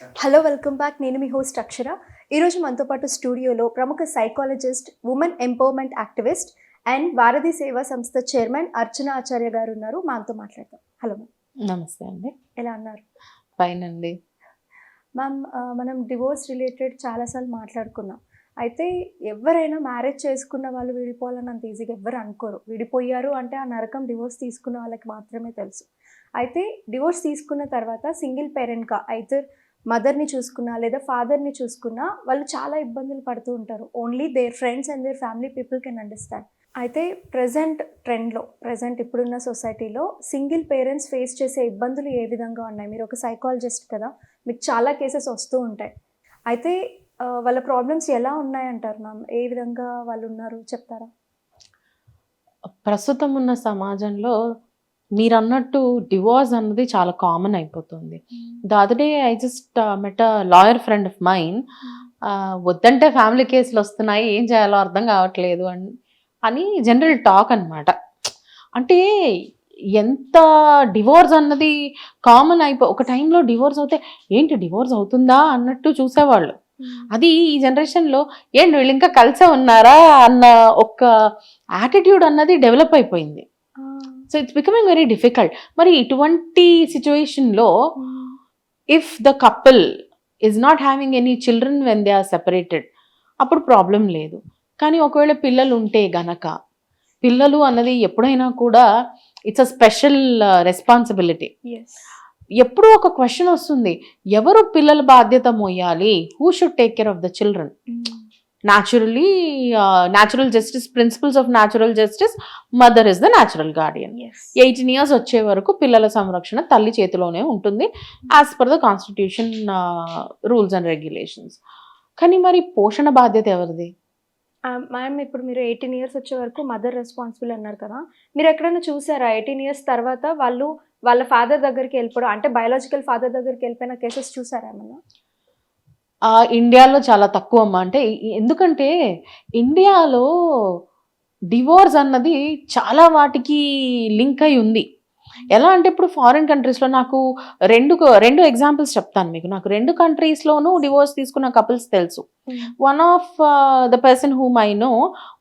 Hello welcome back. నేను మీ host అక్షర. ఈరోజు మనతో పాటు స్టూడియోలో ప్రముఖ psychologist women empowerment activist and Bharati Seva సంస్థ చైర్మన్ అర్చన ఆచార్య గారు ఉన్నారు. మనతో మాట్లాడతాం హలో మ్యామ్. నమస్తే అండి. ఎలా అన్నారు ఫైన్ అండి మ్యామ్ మనం డివోర్స్ రిలేటెడ్ చాలాసార్లు మాట్లాడుకున్నాం. అయితే ఎవరైనా మ్యారేజ్ చేసుకున్న వాళ్ళు విడిపోవాలని అంత ఈజీగా ఎవ్వరు అనుకోరు. విడిపోయారు అంటే ఆ నరకం డివోర్స్ తీసుకున్న వాళ్ళకి మాత్రమే తెలుసు. అయితే డివోర్స్ తీసుకున్న తర్వాత సింగిల్ పేరెంట్గా అయితే మదర్ని చూసుకున్నా లేదా ఫాదర్ని చూసుకున్నా వాళ్ళు చాలా ఇబ్బందులు పడుతూ ఉంటారు. Only their friends and their family people can understand అయితే ప్రజెంట్ ట్రెండ్లో ప్రజెంట్ ఇప్పుడున్న సొసైటీలో సింగిల్ పేరెంట్స్ ఫేస్ చేసే ఇబ్బందులు ఏ విధంగా ఉన్నాయి? మీరు ఒక సైకాలజిస్ట్ కదా మీకు చాలా కేసెస్ వస్తూ ఉంటాయి. అయితే వాళ్ళ ప్రాబ్లమ్స్ ఎలా ఉన్నాయంటారు మ్యామ్ ఏ విధంగా వాళ్ళు ఉన్నారు? చెప్తారా? ప్రస్తుతం ఉన్న సమాజంలో మీరు అన్నట్టు డివోర్స్ అన్నది చాలా కామన్ అయిపోతుంది. The other day I just met lawyer friend of mine వద్దంటే ఫ్యామిలీ కేసులు వస్తున్నాయి ఏం చేయాలో అర్థం కావట్లేదు అని అని జనరల్ టాక్ అన్నమాట. అంటే ఎంత డివోర్స్ అన్నది కామన్ అయిపో ఒక టైంలో డివోర్స్ అవుతే ఏంటి డివోర్స్ అవుతుందా అన్నట్టు చూసేవాళ్ళు. అది ఈ జనరేషన్లో ఏంటి వీళ్ళు ఇంకా కలిసే ఉన్నారా అన్న ఒక యాటిట్యూడ్ అన్నది డెవలప్ అయిపోయింది. So it's becoming very difficult మరి ఇటువంటి సిచ్యువేషన్లో if the couple is not having any children when they are separated అప్పుడు ప్రాబ్లం లేదు. కానీ ఒకవేళ పిల్లలు ఉంటే గనక పిల్లలు అన్నది ఎప్పుడైనా కూడా ఇట్స్ అ స్పెషల్ రెస్పాన్సిబిలిటీ ఎప్పుడూ ఒక క్వశ్చన్ వస్తుంది. ఎవరు పిల్లల బాధ్యత మోయాలి? Who should take care of the children naturally natural justice principles of natural justice mother is the natural guardian eighteen years వచ్చే వరకు పిల్లల సంరక్షణ తల్లి చేతిలోనే ఉంటుంది as per the constitution rules and regulations కానీ మరి పోషణ బాధ్యత ఎవరిది? మ్యామ్ ఇప్పుడు మీరు ఎయిటీన్ ఇయర్స్ వచ్చే వరకు మదర్ రెస్పాన్సిబుల్ అన్నారు కదా. మీరు ఎక్కడైనా చూసారా? ఎయిటీన్ ఇయర్స్ తర్వాత వాళ్ళు వాళ్ళ ఫాదర్ దగ్గరికి వెళ్ళిపోవడం అంటే బయాలజికల్ ఫాదర్ దగ్గరికి వెళ్ళిపోయిన కేసెస్ చూసారా ఏమన్నా? ఇండియాలో చాలా తక్కువ అమ్మా అంటే ఎందుకంటే ఇండియాలో డివోర్స్ అన్నది చాలా వాటికి లింక్ అయి ఉంది. ఎలా అంటే ఇప్పుడు ఫారిన్ కంట్రీస్లో నాకు రెండు రెండు ఎగ్జాంపుల్స్ చెప్తాను మీకు. నాకు రెండు కంట్రీస్లోనూ డివోర్స్ తీసుకున్న కపుల్స్ తెలుసు. One of the person whom I know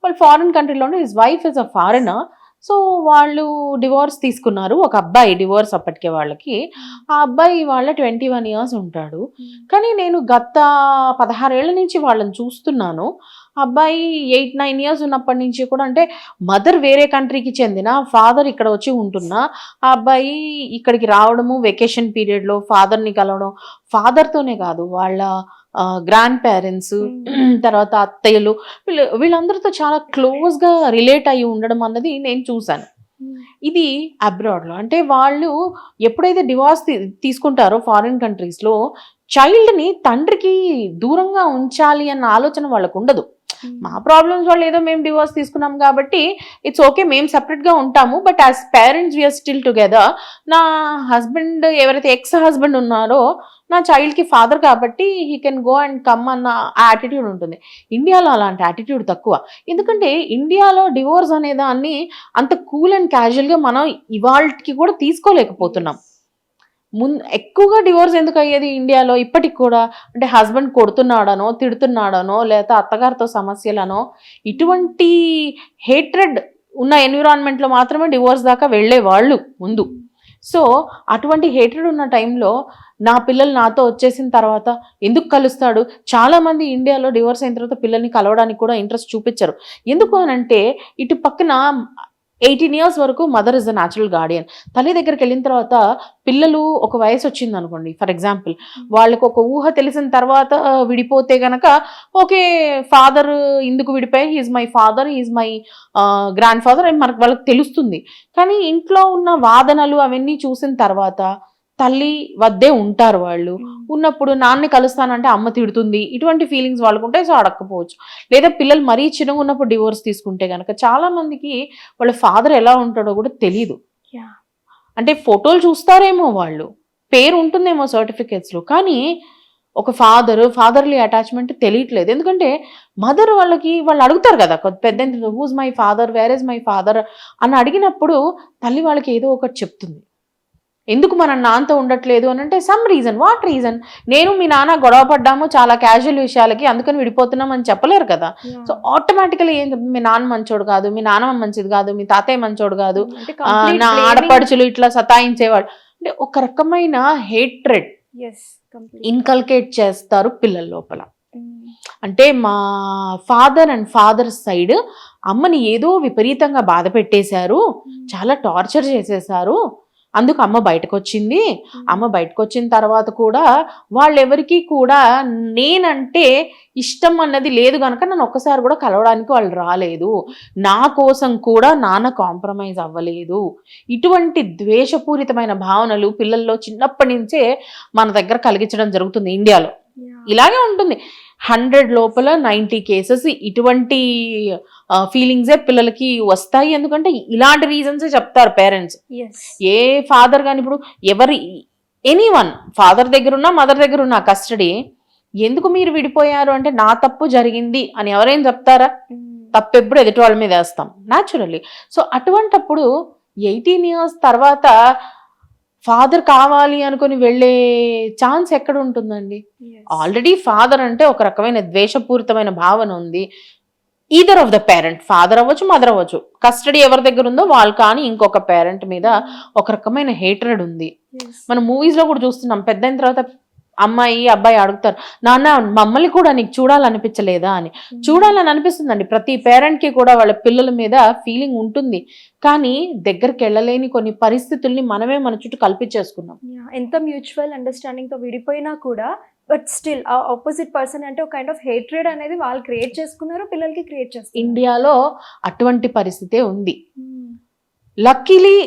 వాళ్ళు foreign కంట్రీలోనే his wife is a foreigner. So వాళ్ళు డివోర్స్ తీసుకున్నారు. ఒక అబ్బాయి డివోర్స్ అప్పటికే వాళ్ళకి. ఆ అబ్బాయి వాళ్ళ ట్వంటీ వన్ ఇయర్స్ ఉంటాడు. కానీ నేను గత పదహారేళ్ళ నుంచి వాళ్ళని చూస్తున్నాను. ఆ అబ్బాయి ఎయిట్ నైన్ ఇయర్స్ ఉన్నప్పటి నుంచి కూడా అంటే మదర్ వేరే కంట్రీకి చెందిన ఫాదర్ ఇక్కడ వచ్చి ఉంటున్నా. ఆ అబ్బాయి ఇక్కడికి రావడము వెకేషన్ పీరియడ్లో ఫాదర్ని కలవడం ఫాదర్తోనే కాదు వాళ్ళ గ్రాండ్ పేరెంట్స్ తర్వాత అత్తయ్యలు వీళ్ళు వీళ్ళందరితో చాలా క్లోజ్గా రిలేట్ అయ్యి ఉండడం అన్నది నేను చూశాను. ఇది అబ్రాడ్లో అంటే వాళ్ళు ఎప్పుడైతే డివార్స్ తీసుకుంటారో ఫారిన్ కంట్రీస్లో చైల్డ్ని తండ్రికి దూరంగా ఉంచాలి అన్న ఆలోచన వాళ్ళకు ఉండదు. మా ప్రాబ్లమ్స్ వాళ్ళు ఏదో మేము డివోర్స్ తీసుకున్నాం కాబట్టి ఇట్స్ ఓకే మేము సెపరేట్గా ఉంటాము but as parents we are still together నా హస్బెండ్ ఎవరైతే ఎక్స్ హస్బెండ్ ఉన్నారో నా చైల్డ్కి ఫాదర్ కాబట్టి he can go and come అన్న యాటిట్యూడ్ ఉంటుంది. ఇండియాలో అలాంటి యాటిట్యూడ్ తక్కువ. ఎందుకంటే ఇండియాలో డివోర్స్ అనే దాన్ని అంత కూల్ అండ్ క్యాజువల్గా మనం ఇవాళకి కూడా తీసుకోలేకపోతున్నాం. మున్ ఎక్కువగా డివోర్స్ ఎందుకు అయ్యేది ఇండియాలో? ఇప్పటికి కూడా అంటే హస్బెండ్ కొడుతున్నాడనో తిడుతున్నాడనో లేదా అత్తగారితో సమస్యలనో ఇటువంటి హేట్రెడ్ ఉన్న ఎన్విరాన్మెంట్లో మాత్రమే డివోర్స్ దాకా వెళ్ళే వాళ్ళు ముందు. సో అటువంటి హేటెడ్ ఉన్న టైంలో నా పిల్లలు నాతో వచ్చేసిన తర్వాత ఎందుకు కలుస్తాడు? చాలా మంది ఇండియాలో డివోర్స్ అయిన తర్వాత పిల్లల్ని కలవడానికి కూడా ఇంట్రెస్ట్ చూపించరు. ఎందుకు అనంటే ఇటు పక్కన ఎయిటీన్ ఇయర్స్ వరకు mother is the natural guardian. తల్లి దగ్గరికి వెళ్ళిన తర్వాత పిల్లలు ఒక వయసు వచ్చింది అనుకోండి ఫర్ ఎగ్జాంపుల్. వాళ్ళకు ఒక ఊహ తెలిసిన తర్వాత విడిపోతే గనక ఓకే ఫాదర్ ఇందుకు విడిపోయి he's my father he's my grandfather అని మనకు వాళ్ళకి తెలుస్తుంది. కానీ ఇంట్లో ఉన్న వాదనలు అవన్నీ చూసిన తర్వాత తల్లి వద్దే ఉంటారు వాళ్ళు. ఉన్నప్పుడు నాన్ని కలుస్తానంటే అమ్మ తిడుతుంది. ఇటువంటి ఫీలింగ్స్ వాళ్ళకు ఉంటాయి సో అడగకపోవచ్చు లేదా పిల్లలు మరీ చిన్నగా ఉన్నప్పుడు డివోర్స్ తీసుకుంటే కనుక చాలా మందికి వాళ్ళ ఫాదర్ ఎలా ఉంటాడో కూడా తెలియదు Yeah. అంటే ఫోటోలు చూస్తారేమో వాళ్ళు. పేరు ఉంటుందేమో సర్టిఫికేట్స్లో కానీ ఒక ఫాదర్ ఫాదర్లీ అటాచ్మెంట్ తెలియట్లేదు. ఎందుకంటే మదర్ వాళ్ళకి వాళ్ళు అడుగుతారు కదా పెద్ద who's my father where is my father అని అడిగినప్పుడు తల్లి వాళ్ళకి ఏదో ఒకటి చెప్తుంది. ఎందుకు మన నాన్నతో ఉండట్లేదు అని అంటే సమ్ రీజన్ వాట్ రీజన్ నేను మీ నాన్న గొడవ పడ్డాము చాలా క్యాజువల్ విషయాలకి అందుకని విడిపోతున్నాం అని చెప్పలేరు కదా. సో ఆటోమేటికలీ ఏం మీ నాన్న మంచోడు కాదు మీ నాన్నమ్మ మంచిది కాదు మీ తాతయ్య మంచోడు కాదు. ఆ, నా ఆడపడుచులు ఇట్లా సతాయించేవాడు అంటే ఒక రకమైన హేట్రెడ్ ఇన్కల్కేట్ చేస్తారు పిల్లల లోపల. అంటే మా ఫాదర్ అండ్ ఫాదర్ సైడ్ అమ్మని ఏదో విపరీతంగా బాధ పెట్టేశారు చాలా టార్చర్ చేసేసారు అందుకు అమ్మ బయటకు వచ్చింది అమ్మ బయటకు వచ్చిన తర్వాత కూడా వాళ్ళెవరికి కూడా నేనంటే ఇష్టం అన్నది లేదు కనుక నన్ను ఒక్కసారి కూడా కలవడానికి వాళ్ళు రాలేదు. నా కోసం కూడా నాన్న కాంప్రమైజ్ అవ్వలేదు. ఇటువంటి ద్వేషపూరితమైన భావనలు పిల్లల్లో చిన్నప్పటి నుంచే మన దగ్గర కలిగించడం జరుగుతుంది ఇండియాలో. ఇలాగే ఉంటుంది. హండ్రెడ్ లోపల నైంటీ కేసెస్ ఇటువంటి ఫీలింగ్సే పిల్లలకి వస్తాయి. ఎందుకంటే ఇలాంటి రీజన్సే చెప్తారు పేరెంట్స్ ఏ ఫాదర్ కానీ ఇప్పుడు ఎవరి ఎనీ వన్ ఫాదర్ దగ్గర ఉన్నా మదర్ దగ్గర ఉన్నా కస్టడీ ఎందుకు మీరు విడిపోయారు? అంటే నా తప్పు జరిగింది అని ఎవరేం చెప్తారా? తప్పు ఎప్పుడు ఎదుటి వాళ్ళ మీద వేస్తాం. న్యాచురల్లీ సో అటువంటప్పుడు ఎయిటీన్ ఇయర్స్ తర్వాత ఫాదర్ కావాలి అనుకుని వెళ్ళే ఛాన్స్ ఎక్కడ ఉంటుందండి? ఆల్రెడీ ఫాదర్ అంటే ఒక రకమైన ద్వేషపూరితమైన భావన ఉంది. Either of the parent father అవ్వచ్చు మదర్ అవ్వచ్చు. కస్టడీ ఎవరి దగ్గర ఉందో వాళ్ళు కానీ ఇంకొక పేరెంట్ మీద ఒక రకమైన హేట్రెడ్ ఉంది. మనం మూవీస్లో కూడా చూస్తున్నాం పెద్ద అయిన తర్వాత అమ్మాయి అబ్బాయి అడుగుతారు నాన్న మమ్మల్ని కూడా నీకు చూడాలనిపించలేదా? అని. చూడాలని అనిపిస్తుందండి. ప్రతి పేరెంట్కి కూడా వాళ్ళ పిల్లల మీద ఫీలింగ్ ఉంటుంది. కానీ దగ్గరికి వెళ్ళలేని కొన్ని పరిస్థితుల్ని మనమే మన చుట్టూ కల్పించేసుకున్నాం. ఎంత మ్యూచువల్ అండర్స్టాండింగ్తో విడిపోయినా కూడా బట్ స్టిల్ ఆ ఆపోజిట్ పర్సన్ అంటే ఒక కైండ్ ఆఫ్ హేట్రెడ్ అనేది వాళ్ళు క్రియేట్ చేసుకున్నారు పిల్లలకి క్రియేట్ చేస్తారు ఇండియాలో అటువంటి పరిస్థితే ఉంది. లక్కీలీ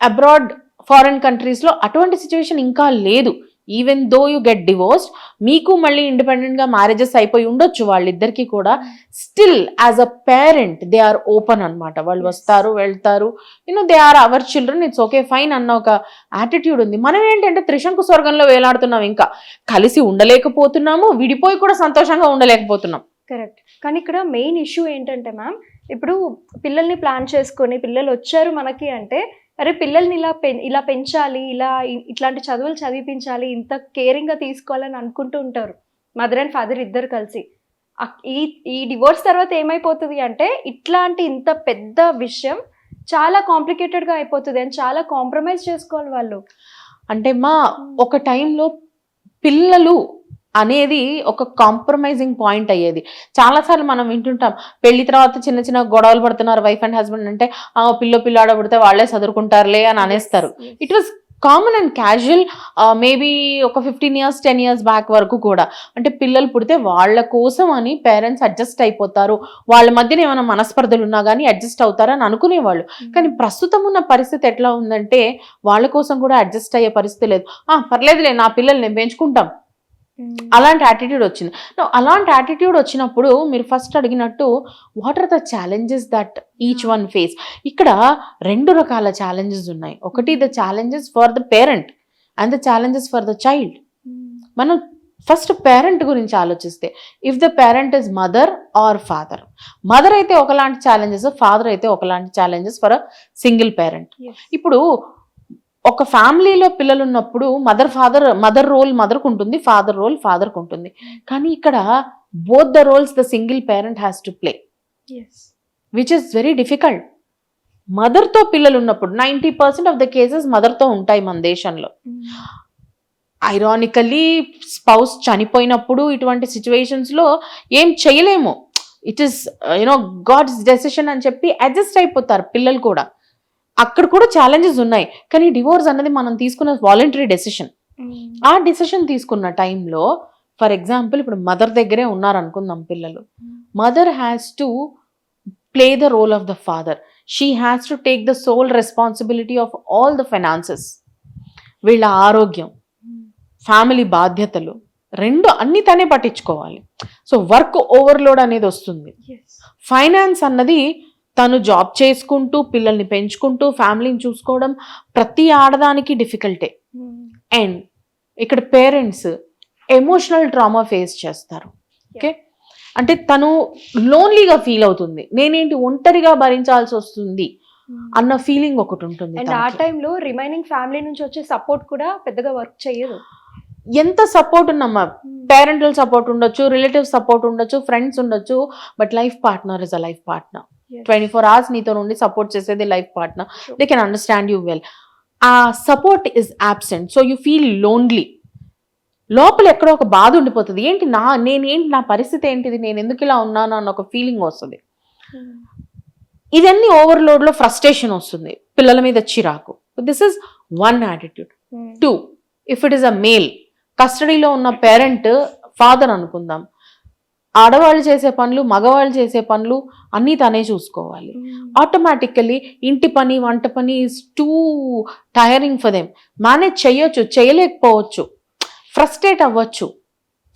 అబ్రాడ్ ఫారెన్ కంట్రీస్లో అటువంటి సిచ్యువేషన్ ఇంకా లేదు. Even though you get divorced మీకు మళ్ళీ ఇండిపెండెంట్గా మ్యారేజెస్ అయిపోయి ఉండొచ్చు వాళ్ళిద్దరికి కూడా. Still as a parent they are open అన్నమాట. వాళ్ళు. వస్తారు వెళ్తారు. You know they are our children it's okay fine అన్న ఒక యాటిట్యూడ్ ఉంది. మనం ఏంటంటే త్రిశంకు స్వర్గంలో వేలాడుతున్నాం ఇంకా. కలిసి ఉండలేకపోతున్నాము విడిపోయి కూడా సంతోషంగా ఉండలేకపోతున్నాం. కరెక్ట్ కానీ ఇక్కడ మెయిన్ ఇష్యూ ఏంటంటే మ్యామ్ ఇప్పుడు పిల్లల్ని ప్లాన్ చేసుకొని పిల్లలు వచ్చారు మనకి అంటే అరే పిల్లల్ని ఇలా పెం ఇలా పెంచాలి ఇలా ఇట్లాంటి చదువులు చదివించాలి ఇంత కేరింగ్గా తీసుకోవాలని అనుకుంటూ ఉంటారు. మదర్ అండ్ ఫాదర్ ఇద్దరు కలిసి. ఈ ఈ డివోర్స్ తర్వాత ఏమైపోతుంది అంటే ఇట్లాంటి ఇంత పెద్ద విషయం చాలా కాంప్లికేటెడ్గా అయిపోతుంది అని చాలా కాంప్రమైజ్ చేసుకోవాలి వాళ్ళు. అంటే మా ఒక టైంలో పిల్లలు అనేది ఒక కాంప్రమైజింగ్ పాయింట్ అయ్యేది. చాలాసార్లు మనం వింటుంటాం పెళ్ళి తర్వాత చిన్న చిన్న గొడవలు పడుతున్నారు వైఫ్ అండ్ హస్బెండ్ అంటే ఆ పిల్ల పిల్లాడ పుడితే వాళ్ళే చదువుకుంటారులే అని అనేస్తారు. It was common and casual maybe ఒక fifteen years ten years back వరకు కూడా. అంటే పిల్లలు పుడితే వాళ్ళ కోసం అని పేరెంట్స్ అడ్జస్ట్ అయిపోతారు. వాళ్ళ మధ్యన ఏమైనా మనస్పర్ధలు ఉన్నా కానీ అడ్జస్ట్ అవుతారని అనుకునేవాళ్ళు. కానీ ప్రస్తుతం ఉన్న పరిస్థితి ఎట్లా ఉందంటే వాళ్ళ కోసం కూడా అడ్జస్ట్ అయ్యే పరిస్థితి లేదు. ఆ పర్లేదులే నా పిల్లల్ని పెంచుకుంటాం. అలాంటి యాటిట్యూడ్ వచ్చింది. అలాంటి యాటిట్యూడ్ వచ్చినప్పుడు మీరు ఫస్ట్ అడిగినట్టు what are the challenges that each one face ఇక్కడ రెండు రకాల ఛాలెంజెస్ ఉన్నాయి. ఒకటి the challenges for the parent and the challenges for the child మనం ఫస్ట్ పేరెంట్ గురించి ఆలోచిస్తే if the parent is mother or father mother అయితే ఒకలాంటి ఛాలెంజెస్ ఫాదర్ అయితే ఒకలాంటి challenges for a single parent ఇప్పుడు ఒక ఫ్యామిలీలో పిల్లలు ఉన్నప్పుడు మదర్ ఫాదర్ మదర్ రోల్ మదర్కు ఉంటుంది ఫాదర్ రోల్ ఫాదర్కు ఉంటుంది. కానీ ఇక్కడ both the roles the single parent has to play. Which is very difficult మదర్తో పిల్లలు ఉన్నప్పుడు ninety percent of the cases మదర్తో ఉంటాయి మన దేశంలో. ఐరానికల్లీ స్పౌస్ చనిపోయినప్పుడు ఇటువంటి సిచ్యువేషన్స్లో ఏం చేయలేము. It is you know God's decision అని చెప్పి అడ్జస్ట్ అయిపోతారు పిల్లలు కూడా. అక్కడ కూడా ఛాలెంజెస్ ఉన్నాయి. కానీ డివోర్స్ అన్నది మనం తీసుకున్న వాలంటరీ డెసిషన్ ఆ డెసిషన్ తీసుకున్న టైంలో ఫర్ ఎగ్జాంపుల్ ఇప్పుడు మదర్ దగ్గరే ఉన్నారు అనుకుందాం పిల్లలు mother has to play the role of the father she has to take the sole responsibility of all the finances వీళ్ళ ఆరోగ్యం ఫ్యామిలీ బాధ్యతలు రెండు అన్ని తనే పట్టించుకోవాలి. సో వర్క్ ఓవర్లోడ్ అనేది వస్తుంది. ఫైనాన్స్ అన్నది తను జాబ్ చేసుకుంటూ పిల్లల్ని పెంచుకుంటూ ఫ్యామిలీని చూసుకోవడం ప్రతి ఆడదానికి డిఫికల్టే అండ్ ఇక్కడ పేరెంట్స్ ఎమోషనల్ ట్రామా ఫేస్ చేస్తారు. ఓకే అంటే తను లోన్లీగా ఫీల్ అవుతుంది. నేనేంటి ఒంటరిగా భరించాల్సి వస్తుంది అన్న ఫీలింగ్ ఒకటి ఉంటుంది అండ్ ఆ. టైంలో రిమైనింగ్ ఫ్యామిలీ నుంచి వచ్చే సపోర్ట్ కూడా పెద్దగా వర్క్ చేయదు. ఎంత సపోర్ట్ ఉన్నమ్మా పేరెంటల్ సపోర్ట్ ఉండొచ్చు రిలేటివ్ సపోర్ట్ ఉండొచ్చు ఫ్రెండ్స్ ఉండొచ్చు but life partner is a life partner. Twenty four hours నీతో నుండి సపోర్ట్ చేసేది life partner. They can understand you well ఆ support is absent so you feel lonely లోపల ఎక్కడో ఒక బాధ ఉండిపోతుంది. ఏంటి నా నేనేంటి నా పరిస్థితి ఏంటిది? నేను ఎందుకు ఇలా ఉన్నాను అన్న ఒక ఫీలింగ్ వస్తుంది. ఇదన్నీ ఓవర్లోడ్లో ఫ్రస్ట్రేషన్ వస్తుంది. పిల్లల మీద చిరాకు. This is one attitude two if it is a male కస్టడీలో ఉన్న పేరెంట్ ఫాదర్ అనుకుందాం. ఆడవాళ్ళు చేసే పనులు మగవాళ్ళు చేసే పనులు అన్నీ తనే చూసుకోవాలి. ఆటోమేటికల్లీ ఇంటి పని వంట పని is too tiring for them manage చేయొచ్చు చేయలేకపోవచ్చు. ఫ్రస్ట్రేట్ అవ్వచ్చు.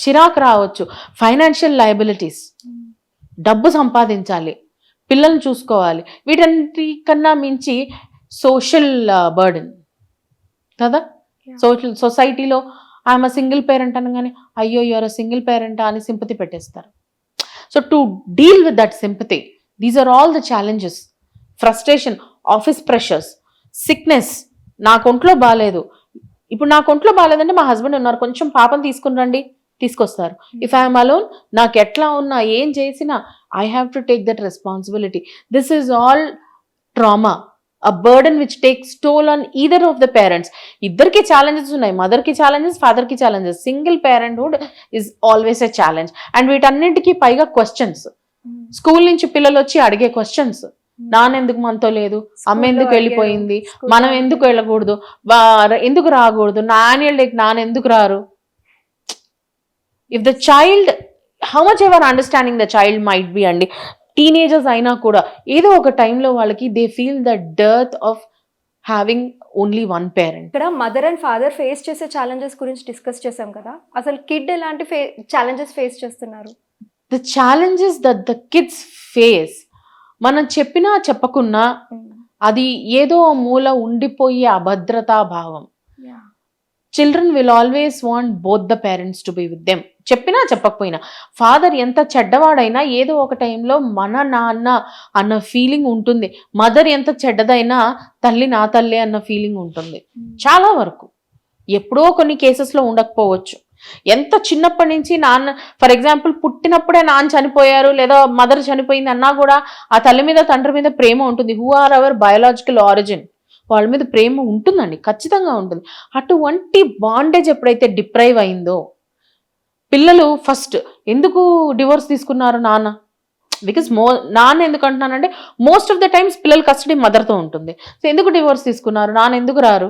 చిరాకు రావచ్చు. ఫైనాన్షియల్ లయబిలిటీస్ డబ్బు సంపాదించాలి. పిల్లల్ని చూసుకోవాలి. వీటన్నిటికన్నా మించి సోషల్ బర్డెన్ కదా? Yeah. సోషల్ సొసైటీలో ఆమె సింగిల్ పేరెంట్ అనగానే అయ్యో యువర్ సింగిల్ పేరెంటా అని సింపతి పెట్టేస్తారు. So to deal with that sympathy these are all the challenges frustration office pressures sickness నాకు ఒంట్లో బాగాలేదు ఇప్పుడు నాకు ఒంట్లో బాగాలేదంటే మా హస్బెండ్ ఉన్నారు. కొంచెం పాపం తీసుకుని రండి తీసుకొస్తారు. ఇఫ్ ఐఎమ్ అలోన్ నాకు ఎట్లా ఉన్నా ఏం చేసినా I have to take that responsibility this is all trauma a burden which takes toll on either of the parents ఇద్దరికి ఛాలెంజెస్ ఉన్నాయి. మదర్కి ఛాలెంజెస్ ఫాదర్కి challenges single parenthood is always a challenge and వీటన్నిటికీ పైగా క్వశ్చన్స్ స్కూల్ నుంచి పిల్లలు వచ్చి అడిగే క్వశ్చన్స్ నాన్న ఎందుకు మనతో లేదు? అమ్మ ఎందుకు వెళ్ళిపోయింది? మనం ఎందుకు వెళ్ళకూడదు? ఎందుకు రాకూడదు? నా యాన్యువల్ డేకి నాన్న ఎందుకు రారు? If the child how much ever understanding the child might be అండి? టీనేజర్స్ అయినా కూడా ఏదో ఒక టైంలో వాళ్ళకి they feel the dearth of having only one parent ఇక్కడ మదర్ అండ్ ఫాదర్ ఫేస్ చేసే ఛాలెంజెస్ గురించి డిస్కస్ చేసాం కదా. అసలు కిడ్ ఎలాంటి ఫే ఛాలెంజెస్ ఫేస్ చేస్తున్నారు? The challenges that the kids face మనం చెప్పినా చెప్పకున్నా అది ఏదో మూల ఉండిపోయే అభద్రతా భావం. Children will always want both the parents to be with them చెప్పినా చెప్పకపోయినా ఫాదర్ ఎంత చెడ్డవాడైనా ఏదో ఒక టైంలో మన నాన్న అన్న ఫీలింగ్ ఉంటుంది. మదర్ ఎంత చెడ్డదైనా తల్లి నా తల్లి అన్న ఫీలింగ్ ఉంటుంది. చాలా వరకు. ఎప్పుడో కొన్ని కేసెస్లో ఉండకపోవచ్చు. ఎంత చిన్నప్పటి నుంచి నాన్న ఫర్ ఎగ్జాంపుల్ పుట్టినప్పుడే నాన్న చనిపోయారు లేదా మదర్ చనిపోయింది అన్నా కూడా ఆ తల్లి మీద తండ్రి మీద ప్రేమ ఉంటుంది. Who are our biological origin వాళ్ళ మీద ప్రేమ ఉంటుందండి ఖచ్చితంగా ఉంటుంది. అటువంటి బాండేజ్ ఎప్పుడైతే డిప్రైవ్ అయిందో పిల్లలు ఫస్ట్ ఎందుకు డివోర్స్ తీసుకున్నారు నాన్న? బికాస్ మో నాన్న ఎందుకు అంటున్నానంటే మోస్ట్ ఆఫ్ ద టైమ్స్ పిల్లల కస్టడీ మదర్తో ఉంటుంది. సో ఎందుకు డివోర్స్ తీసుకున్నారు? నాన్న ఎందుకు రారు?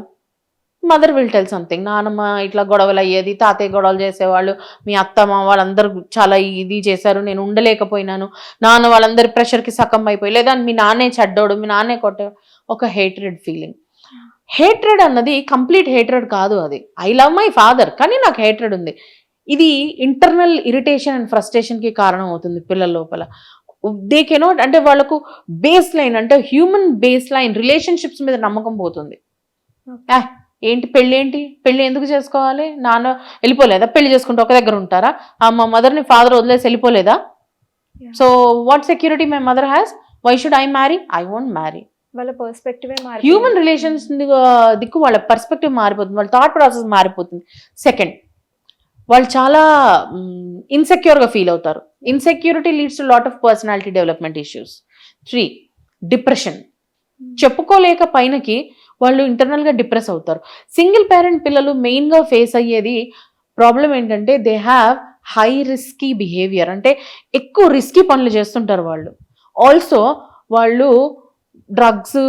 మదర్ విల్ టెల్ సంథింగ్ నాన్నమ్మ ఇట్లా గొడవలు అయ్యేది తాతయ్య గొడవలు చేసేవాళ్ళు మీ అత్తమ్మ వాళ్ళందరూ చాలా ఇది చేశారు నేను ఉండలేకపోయినాను. నాన్న వాళ్ళందరి ప్రెషర్కి సకం అయిపోయి లేదా మీ నాన్నే చెడ్డోడు మీ నాన్నే కొట్ట ఒక హేట్రెడ్ ఫీలింగ్ హేట్రెడ్ అన్నది కంప్లీట్ హేట్రెడ్ కాదు అది. ఐ లవ్ మై ఫాదర్ కానీ నాకు హేట్రెడ్ ఉంది. ఇది ఇంటర్నల్ ఇరిటేషన్ అండ్ ఫ్రస్ట్రేషన్కి కారణం అవుతుంది పిల్లల లోపల. దే కెనాట్ అంటే వాళ్ళకు బేస్ లైన్ అంటే హ్యూమన్ బేస్ లైన్ రిలేషన్షిప్స్ మీద నమ్మకం పోతుంది. ఆ, ఏంటి పెళ్ళి ఏంటి పెళ్ళి ఎందుకు చేసుకోవాలి? నాన్న వెళ్ళిపోలేదా? పెళ్ళి చేసుకుంటే ఒక దగ్గర ఉంటారా? ఆ, మా మదర్ని ఫాదర్ వదిలేసి వెళ్ళిపోలేదా. So what security my mother has why should I marry I want marry వాళ్ళ పర్స్పెక్టివే మారి హ్యూమన్ రిలేషన్స్ దిక్కు వాళ్ళ పర్స్పెక్టివ్ మారిపోతుంది. వాళ్ళ థాట్ ప్రాసెస్ మారిపోతుంది. సెకండ్ వాళ్ళు చాలా ఇన్సెక్యూర్గా ఫీల్ అవుతారు. Insecurity leads to lot of personality development issues three depression చెప్పుకోలేక పైనకి వాళ్ళు ఇంటర్నల్గా డిప్రెస్ అవుతారు. సింగిల్ పేరెంట్ పిల్లలు మెయిన్గా ఫేస్ అయ్యేది ప్రాబ్లం ఏంటంటే they have high risky behaviour అంటే ఎక్కువ రిస్కీ పనులు చేస్తుంటారు వాళ్ళు. ఆల్సో వాళ్ళు డ్రగ్స్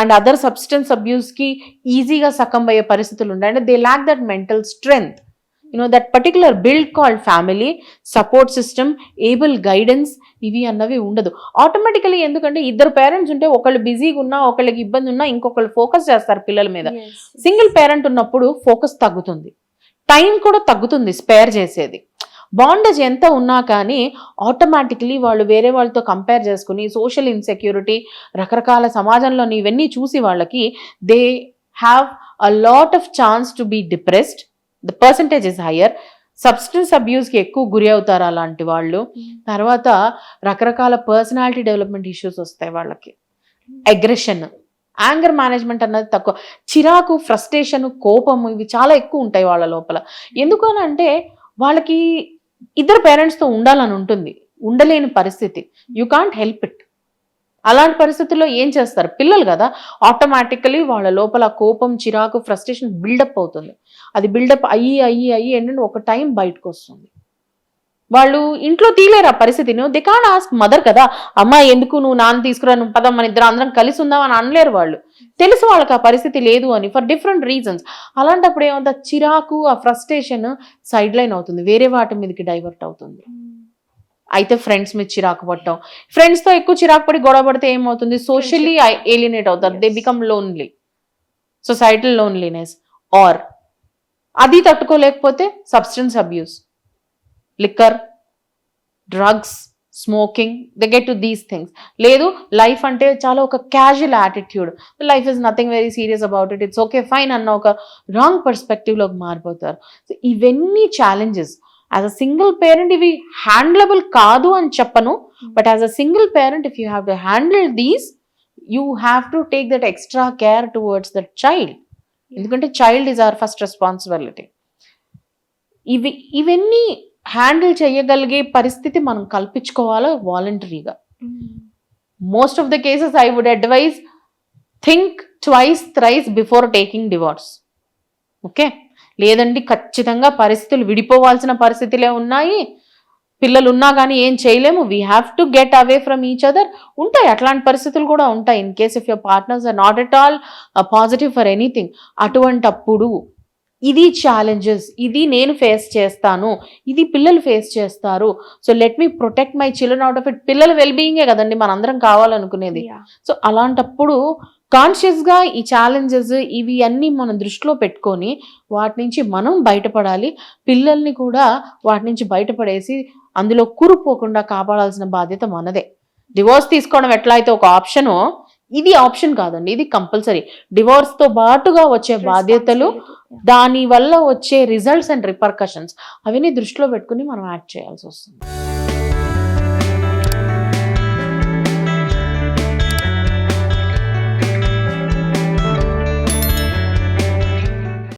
అండ్ అదర్ సబ్స్టెన్స్ అబ్యూస్కి ఈజీగా సకం అయ్యే పరిస్థితులు ఉంటాయి. అంటే they lack that mental strength you know that particular build called family support system able guidance ఇవి అన్నవి ఉండదు. ఆటోమేటికలీ ఎందుకంటే ఇద్దరు పేరెంట్స్ ఉంటే ఒకళ్ళు బిజీగా ఉన్నా ఒకళ్ళకి ఇబ్బంది ఉన్నా ఇంకొకళ్ళు ఫోకస్ చేస్తారు పిల్లల మీద. సింగిల్ పేరెంట్ ఉన్నప్పుడు ఫోకస్ తగ్గుతుంది. టైం కూడా తగ్గుతుంది స్పేర్ చేసేది. బాండేజ్ ఎంత ఉన్నా కానీ ఆటోమేటిక్లీ వాళ్ళు వేరే వాళ్ళతో కంపేర్ చేసుకుని సోషల్ ఇన్సెక్యూరిటీ రకరకాల సమాజంలోని ఇవన్నీ చూసి వాళ్ళకి they have a lot of chance to be depressed the percentage is higher substance అబ్యూస్కి ఎక్కువ గురి అవుతారు అలాంటి వాళ్ళు? తర్వాత రకరకాల పర్సనాలిటీ డెవలప్మెంట్ ఇష్యూస్ వస్తాయి వాళ్ళకి. అగ్రెషన్ యాంగర్ మేనేజ్మెంట్ అన్నది తక్కువ. చిరాకు ఫ్రస్ట్రేషన్ కోపం ఇవి చాలా ఎక్కువ ఉంటాయి వాళ్ళ లోపల. ఎందుకు అంటే వాళ్ళకి ఇద్దరు పేరెంట్స్తో ఉండాలని ఉంటుంది. ఉండలేని పరిస్థితి. యూ కాంట్ హెల్ప్ ఇట్ అలాంటి పరిస్థితుల్లో ఏం చేస్తారు? పిల్లలు కదా ఆటోమేటికలీ వాళ్ళ లోపల కోపం చిరాకు ఫ్రస్ట్రేషన్ బిల్డప్ అవుతుంది. అది బిల్డప్ అయ్యి అయ్యి అయ్యి ఏంటంటే ఒక టైం బయటకు వస్తుంది. వాళ్ళు ఇంట్లో తీలేరు ఆ పరిస్థితిని. దే కాన్ ఆస్క్ మదర్ కదా అమ్మ ఎందుకు నువ్వు నాన్న తీసుకురా నువ్వు పదం మన ఇద్దరు అందరం కలిసి ఉందాం అని అనలేరు వాళ్ళు. తెలుసు వాళ్ళకి ఆ పరిస్థితి లేదు అని ఫర్ డిఫరెంట్ రీజన్స్ అలాంటప్పుడు ఏమంత చిరాకు ఆ ఫ్రస్ట్రేషన్ సైడ్ లైన్ అవుతుంది. వేరే వాటి మీదకి డైవర్ట్ అవుతుంది. అయితే ఫ్రెండ్స్ మీద చిరాకు పడటం ఫ్రెండ్స్తో ఎక్కువ చిరాకు పడి గొడవ పడితే ఏమవుతుంది? సోషల్లీ ఏలినేట్ అవుతారు. They. Become lonely societal loneliness or అది తట్టుకోలేకపోతే substance abuse liquor drugs smoking the get to these things లేదు లైఫ్ అంటే చాలా ఒక casual attitude life is nothing very serious about it it's okay fine అన్న ఒక wrong పర్స్పెక్టివ్లోకి మారిపోతారు. సో ఇవన్నీ challenges as a single parent ఇవి హ్యాండ్లబుల్ కాదు అని చెప్పను. But as a single parent if you have to handle these you have to take that extra care towards that child ఎందుకంటే child is our first responsibility ఇవి ఇవన్నీ handle చేయగలిగే పరిస్థితి మనం కల్పించుకోవాలా వాలంటరీగా most of the cases I would advise think twice thrice before taking divorce okay లేదండి ఖచ్చితంగా పరిస్థితులు విడిపోవాల్సిన పరిస్థితులే ఉన్నాయి. పిల్లలు ఉన్నా కానీ ఏం చేయలేము. We have to get away from each other ఉంటాయి అట్లాంటి పరిస్థితులు కూడా ఉంటాయి. In case if your partners are not at all positive for anything అటువంటప్పుడు ఇది ఛాలెంజెస్ ఇది నేను ఫేస్ చేస్తాను. ఇది పిల్లలు ఫేస్ చేస్తారు. So let me protect my children out of it పిల్లల వెల్బీయింగే కదండి మనందరం కావాలనుకునేది. సో అలాంటప్పుడు కాన్షియస్గా ఈ ఛాలెంజెస్ ఇవి అన్నీ మనం దృష్టిలో పెట్టుకొని వాటి నుంచి మనం బయటపడాలి. పిల్లల్ని కూడా వాటి నుంచి బయటపడేసి అందులో కూరుపోకుండా కాపాడాల్సిన బాధ్యత మనదే. డివోర్స్ తీసుకోవడం ఎట్లా అయితే ఒక ఆప్షనో ఇది ఆప్షన్ కాదండి ఇది కంపల్సరీ డివోర్స్తో పాటుగా వచ్చే బాధ్యతలు దాని వల్ల వచ్చే రిజల్ట్స్ అండ్ రిపర్కషన్స్ అవన్నీ దృష్టిలో పెట్టుకుని మనం యాక్ట్ చేయాల్సి వస్తుంది.